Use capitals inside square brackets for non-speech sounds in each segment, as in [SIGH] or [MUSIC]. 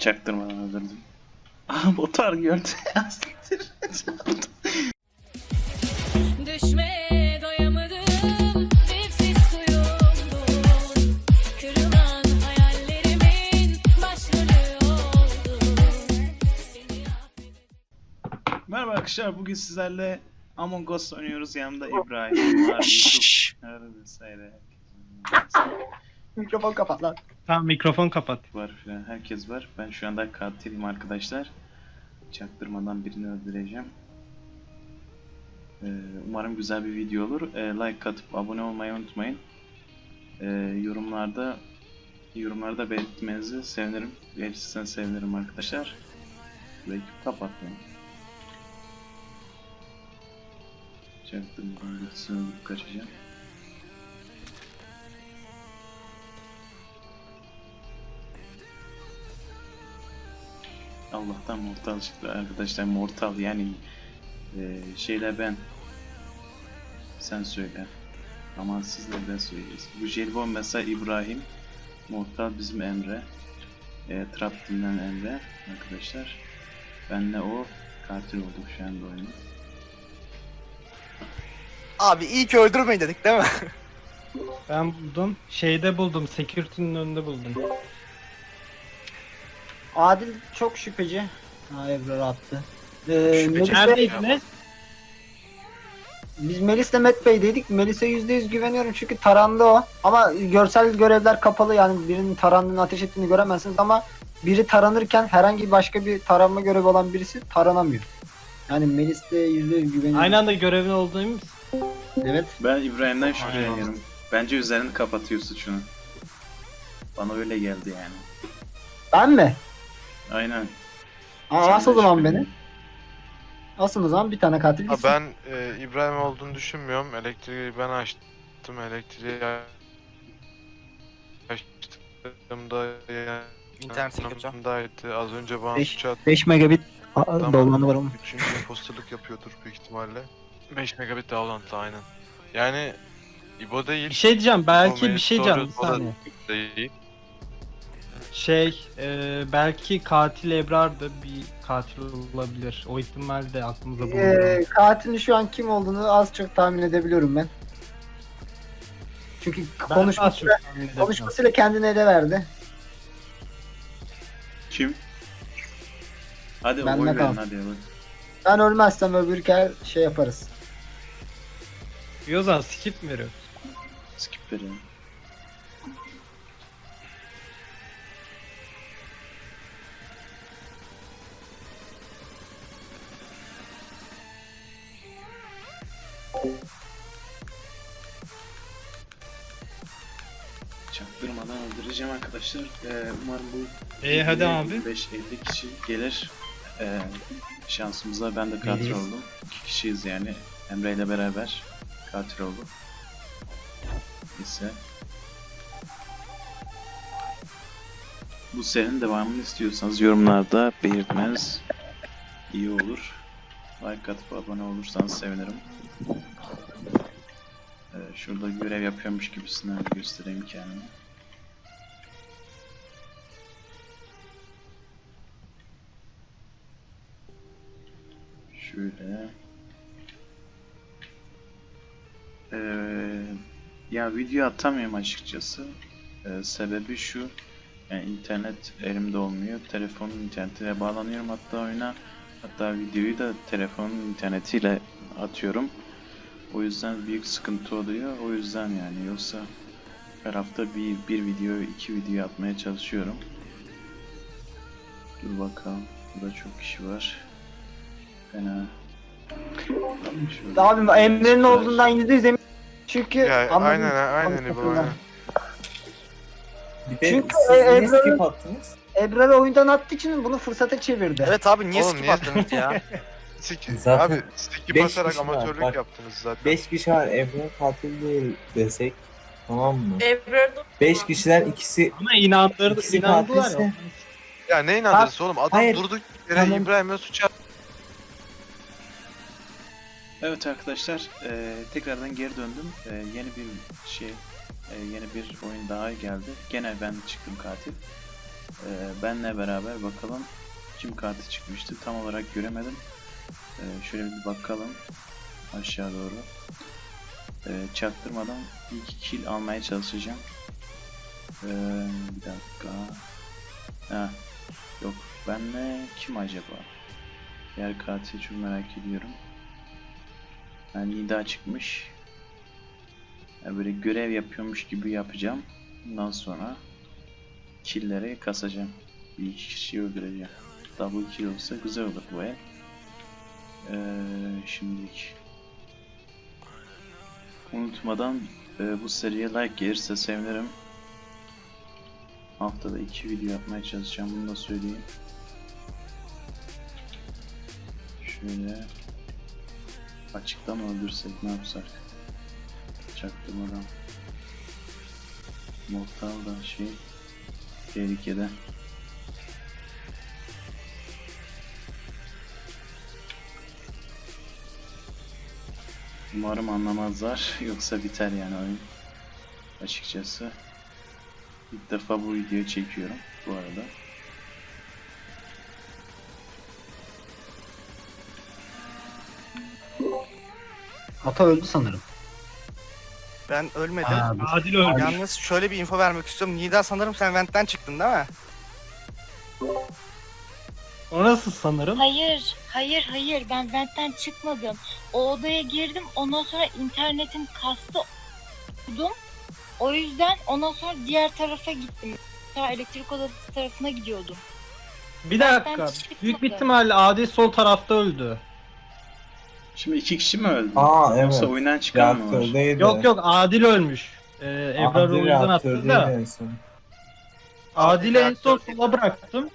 Çaktırmadan öldürdüm. Aha motor gördü. [LAUGHS] Düşmeye doyamadım Dipsiz kuyumdum Kırılan hayallerimin Başrolü oldum Seni affedip Merhaba arkadaşlar bugün sizlerle Among Us oynuyoruz. Yanımda İbrahim var, [LAUGHS] Yusuf vesaire. Mikrofon kapat lan. Tamam mikrofon kapat. var filan herkes var. Ben şu anda katilim arkadaşlar. Çaktırmadan birini öldüreceğim. Ee, umarım güzel bir video olur. Ee, like atıp abone olmayı unutmayın. Ee, yorumlarda yorumlarda belirtmenizi sevinirim. Belirtirsen sevinirim arkadaşlar. Belki kapatmayın. Çaktırmadan öldürüp kaçacağım. Allah'tan mortal çıktı arkadaşlar mortal yani e, şeyle ben sen söyle ama sizle ben söyleyeceğiz. Bu jelibon mesela İbrahim mortal bizim Emre e, trap dinlen Emre arkadaşlar benle o katil olduk şu anda oyunu. Abi iyi ki öldürmeyin dedik değil mi? [LAUGHS] Ben buldum. Şeyde buldum. Security'nin önünde buldum. Adil çok şüpheci. Ha Ebrar attı. Ee, Şüpheci. Melis'le- Neredeydiniz? biz Melis'le Met Bey'deydik. Melis'e %100 güveniyorum çünkü tarandı o. Ama görsel görevler kapalı yani birinin tarandığını ateş ettiğini göremezsiniz ama biri taranırken herhangi başka bir taranma görevi olan birisi taranamıyor. Yani Melis'le %100 güveniyorum. Aynı anda görevin olduğumuz. Evet. Ben İbrahim'den gelirim. Bence üzerini kapatıyor suçunu. Bana öyle geldi yani. Ben mi? Aynen. Aa, Sen asıl o zaman beni. Asıl o zaman bir tane katil Ha, gitsin. ben e, İbrahim olduğunu düşünmüyorum. Elektriği ben açtım. Elektriği açtığımda yani İnternet yanımdaydı. Az önce bana Beş- suç attı. 5 megabit Tamam. dolanı var ama. Çünkü imposterlık yapıyordur büyük ihtimalle. 5 megabit download aynen. Yani İbo değil. Bir şey diyeceğim. Belki bir şey diyeceğim. Bir saniye. değil. Şey, e, belki katil Ebrar'dı. Bir katil olabilir. O ihtimal de aklımıza bulundu. Ee, katilin şu an kim olduğunu az çok tahmin edebiliyorum ben. Çünkü Ben az konuşması, çok tahmin edebiliyorum. konuşmasıyla kendini ele verdi. Kim? Hadi Bende oy verin hadi bak. Ben ölmezsem öbür her şey yaparız. Yozan skip mi veriyor? Skip verin. Çaktırmadan öldüreceğim arkadaşlar. Ee, umarım bu E hadi abi. 25-50 kişi gelir. Ee, şansımıza ben de katil oldum. İki kişiyiz yani. Emre ile beraber katil oldum. Neyse. Bu serinin devamını istiyorsanız yorumlarda belirtmeniz iyi olur. Like atıp abone olursanız sevinirim. Şurada görev yapıyormuş gibisinden göstereyim kendimi. Şöyle. Ee, ya video atamıyorum açıkçası. Ee, sebebi şu. Yani internet elimde olmuyor. Telefonun internetine bağlanıyorum hatta oyuna. Hatta videoyu da telefonun internetiyle atıyorum. O yüzden büyük sıkıntı oluyor. O yüzden yani yoksa her hafta bir, bir video, iki video atmaya çalışıyorum. Dur bakalım. Burada çok kişi var. Fena. Abim Emre'nin olduğundan yüzde yüz emin. Çünkü Ya anladım. aynen aynen İbo konuşmasından. aynen. Bir de Çünkü siz niye Ebru'nun- skip attınız? Ebrar oyundan attığı için bunu fırsata çevirdi. Evet abi niye Oğlum, skip niye- attınız ya? [LAUGHS] Skip, Zaten abi skip beş atarak kişi var, amatörlük bak. yaptınız zaten. 5 kişi var Ebru katil değil desek tamam mı? Ebrar 5 kişiden ikisi Ama inandırdı, İkisi inandılar katilse- ya. Ya ne inandırırsın oğlum? Adam Hayır. durduk yere Tamam. İbrahim'e suç attı. Evet arkadaşlar, eee, tekrardan geri döndüm. Eee, yeni bir şey, eee, yeni bir oyun daha geldi. Gene ben çıktım katil. Ee, benle beraber bakalım kim kartı çıkmıştı tam olarak göremedim. Ee, şöyle bir bakalım aşağı doğru. Ee, çaktırmadan ilk kill almaya çalışacağım. Ee, bir dakika. Ha, yok benle kim acaba? Diğer katil çok merak ediyorum. Yani Nida çıkmış. Yani böyle görev yapıyormuş gibi yapacağım. Bundan sonra killleri kasacağım. Bir iki kişiyi öldüreceğim. Double kill olsa güzel olur bu el. Ee, şimdilik. Unutmadan e, bu seriye like gelirse sevinirim. Haftada iki video yapmaya çalışacağım. Bunu da söyleyeyim. Şöyle açıkta mı öldürsek ne yapsak? Çaktırmadan. Mortal da şey tehlikede. Umarım anlamazlar yoksa biter yani oyun. Açıkçası ilk defa bu videoyu çekiyorum bu arada. Ata öldü sanırım. Ben ölmedim. Aa, Adil ölmüş. Yalnız şöyle bir info vermek istiyorum. Nida sanırım sen Vent'ten çıktın değil mi? Orası sanırım. Hayır, hayır, hayır. Ben ventten çıkmadım. O odaya girdim. Ondan sonra internetin kastı okudum. O yüzden ondan sonra diğer tarafa gittim. Ta elektrik odası tarafına gidiyordum. Bir Ben dakika. Büyük bir ihtimalle Adil sol tarafta öldü. Şimdi iki kişi mi öldü? Aa evet. Yoksa oyundan çıkan mı var? Reaktördeydi. Yok yok Adil ölmüş. Ee, Ebrar o yüzden attı da. en son. Adil'i en son sola bıraktım.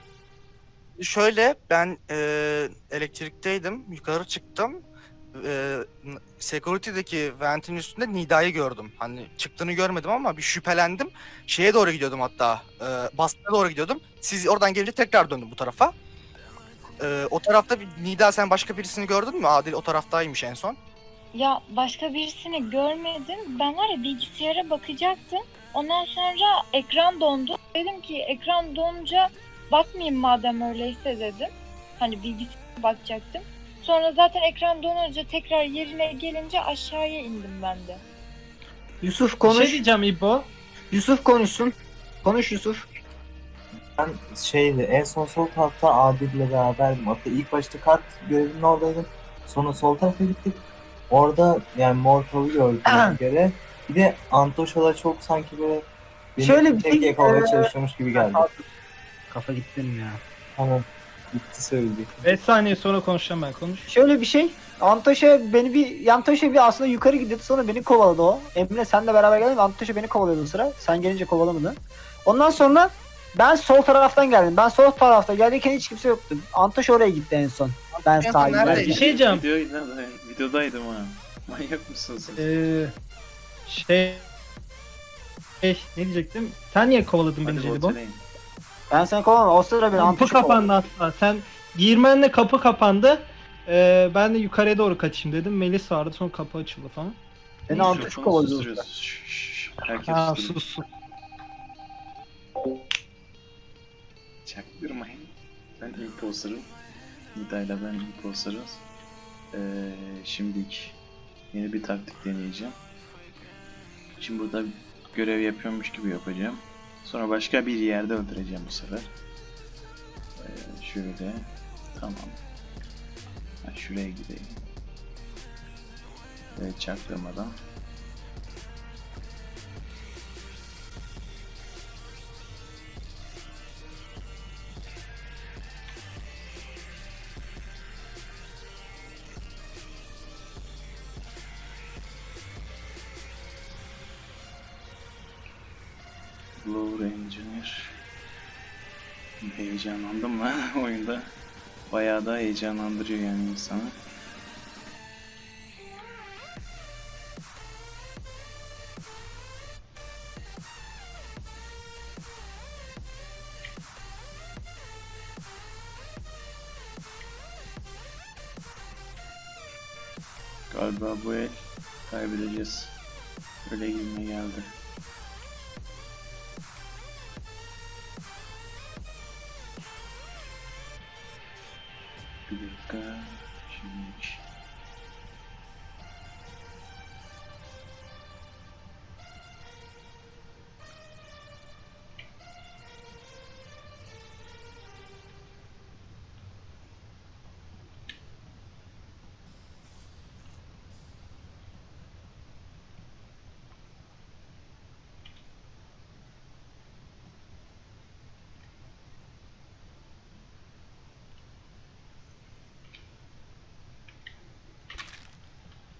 Şöyle ben e, elektrikteydim. Yukarı çıktım. E, security'deki ventin üstünde Nida'yı gördüm. Hani çıktığını görmedim ama bir şüphelendim. Şeye doğru gidiyordum hatta. E, Bastı'ya doğru gidiyordum. Siz oradan gelince tekrar döndüm bu tarafa. E, o tarafta bir Nida sen başka birisini gördün mü? Adil o taraftaymış en son. Ya başka birisini görmedim. Ben var ya bilgisayara bakacaktım. Ondan sonra ekran dondu. Dedim ki ekran donunca bakmayayım madem öyleyse dedim. Hani bilgisayara bakacaktım. Sonra zaten ekran donunca tekrar yerine gelince aşağıya indim ben de. Yusuf Bir konuş. şey diyeceğim İbo. Yusuf konuşsun. Konuş Yusuf. Ben şeydi en son sol tarafta Adil'le beraberdim. Hatta ilk başta kart görevinin oradaydım. Sonra sol tarafa gittik. Orada yani Mortal'ı gördüğüm [CLEARS THROAT] göre. Bir de Antoşa'da çok sanki böyle beni Şöyle bir tek şey- yakalamaya Ee, çalışıyormuş gibi geldi. Kafa gitti benim ya. Tamam. Bitti söyleyecek. 5 saniye sonra konuşacağım ben konuş. Şöyle bir şey. Antoş'a beni bir Yantoş'a bir aslında yukarı gidiyordu sonra beni kovaladı o. Emre senle beraber geldin Antoş'a beni kovalıyordu o sıra. Sen gelince kovalamadı. Ondan sonra ben sol taraftan geldim. Ben sol tarafta gelirken hiç kimse yoktu. Antoş oraya gitti en son. Ben En son sağa. Bir şey diyeceğim. Videoyla, videodaydım ha. Manyak mısın sen? Ee, şey... Şey, ne diyecektim? Sen niye kovaladın beni Hadi Jelibon? Ben seni kovalamadım. O sıra beni Kapı kovaladı. kapandı hatta. Sen girmenle kapı kapandı. Ee, ben de yukarıya doğru kaçayım dedim. Melis vardı sonra kapı açıldı falan. Beni Mikrofonu kovalıyordu. o sıra. Şşş, şşş. Herkes Ha sus sus. Çaktırmayın. Ben imposter'ım. Nida'yla ben imposter'ız. Ee, şimdilik yeni bir taktik deneyeceğim. Şimdi burada görev yapıyormuş gibi yapacağım. Sonra başka bir yerde öldüreceğim bu sefer. Ee, şöyle. Tamam. Ha, şuraya gideyim. Evet çaktırmadan. Blue Ranger. Heyecanlandım ben [LAUGHS] oyunda. Bayağı da heyecanlandırıyor yani insanı. Galiba bu el kaybedeceğiz. Öyle gibime geldi. Перекачивающий.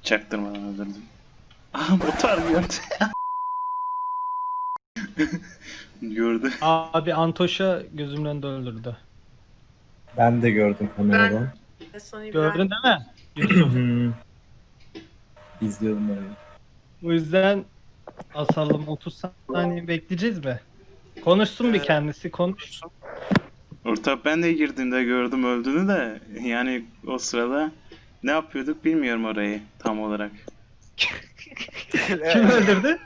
Çaktırmadan öldürdüm. Aha motor gördü. [LAUGHS] gördü. Abi Antoş'a gözümün önünde öldürdü. Ben de gördüm kameradan. Gördün değil mi? Yusuf. [LAUGHS] Hmm. İzliyordum öyle. O yüzden asalım 30 saniye bekleyeceğiz mi? Konuşsun bir Ee, kendisi konuş. Ortak ben de girdiğimde gördüm öldüğünü de yani o sırada ne yapıyorduk bilmiyorum orayı tam olarak. [LAUGHS] Kim öldürdü?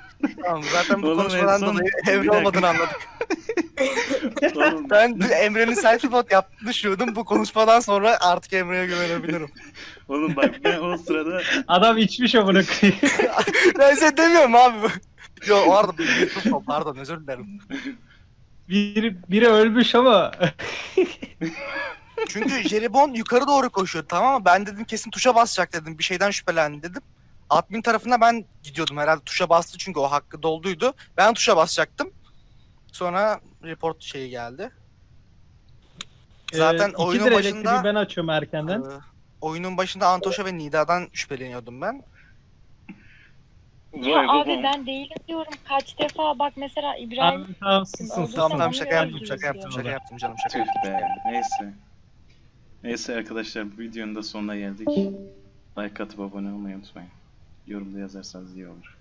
Tamam zaten bu Oğlum en konuşmadan son- dolayı Bir Emre dakika. olmadığını anladık. [LAUGHS] Oğlum, Ben Emre'nin selfie bot yaptığını düşünüyordum. Bu konuşmadan sonra artık Emre'ye güvenebilirim. oğlum bak ben o sırada Adam içmiş o bırakıyor. [LAUGHS] ben size demiyorum abi. Yo o arada bir pardon özür dilerim. biri, biri ölmüş ama Çünkü Jeribon yukarı doğru koşuyor tamam mı? Ben dedim kesin tuşa basacak dedim. Bir şeyden şüphelendi dedim. Admin tarafına ben gidiyordum herhalde tuşa bastı çünkü o hakkı dolduydu. Ben tuşa basacaktım. Sonra report şeyi geldi. Zaten Ee, oyunun ikidir başında- elektriği ben açıyorum erkenden. Ee, oyunun başında Antosha ve Nida'dan şüpheleniyordum ben. vay Ya babam. abi ben değilim diyorum. Kaç defa bak mesela İbrahim Abi tamam Tamam şaka yaptım şaka yaptım şaka yaptım canım şaka Tüh yaptım. be neyse. Neyse arkadaşlar bu videonun da sonuna geldik. Like atıp abone olmayı unutmayın. Yorumda yazarsanız iyi olur.